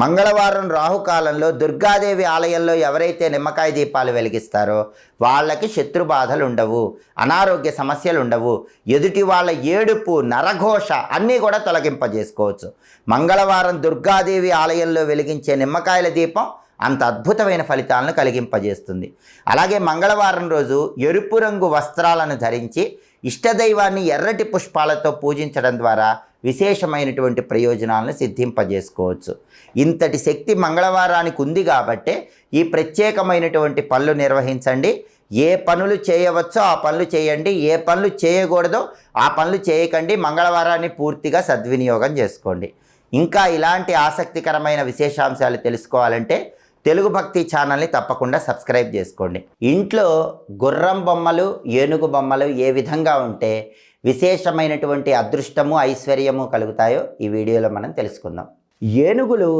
మంగళవారం రాహుకాలంలో దుర్గాదేవి ఆలయంలో ఎవరైతే నిమ్మకాయ దీపాలు వెలిగిస్తారో వాళ్ళకి శత్రు బాధలు ఉండవు అనారోగ్య సమస్యలు ఉండవు ఎదుటి వాళ్ళ ఏడుపు నరఘోష అన్నీ కూడా తొలగింపజేసుకోవచ్చు. మంగళవారం దుర్గాదేవి ఆలయంలో వెలిగించే నిమ్మకాయల దీపం అంత అద్భుతమైన ఫలితాలను కలిగింపజేస్తుంది. అలాగే మంగళవారం రోజు ఎరుపు రంగు వస్త్రాలను ధరించి ఇష్టదైవాన్ని ఎర్రటి పుష్పాలతో పూజించడం ద్వారా విశేషమైనటువంటి ప్రయోజనాలను సిద్ధింపజేసుకోవచ్చు. ఇంతటి శక్తి మంగళవారానికి ఉంది కాబట్టే ఈ ప్రత్యేకమైనటువంటి పనులు నిర్వహించండి. ఏ పనులు చేయవచ్చో ఆ పనులు చేయండి. ఏ పనులు చేయకూడదో ఆ పనులు చేయకండి. మంగళవారాన్ని పూర్తిగా సద్వినియోగం చేసుకోండి. ఇంకా ఇలాంటి ఆసక్తికరమైన విశేషాంశాలు తెలుసుకోవాలంటే తెలుగు భక్తి ఛానల్ని తప్పకుండా సబ్స్క్రైబ్ చేసుకోండి. ఇంట్లో గుర్రం బొమ్మలు ఏనుగు బొమ్మలు ఏ విధంగా ఉంటే విశేషమైనటువంటి అదృష్టము ఐశ్వర్యము కలుగుతాయో ఈ వీడియోలో మనం తెలుసుకుందాం. ఏనుగులు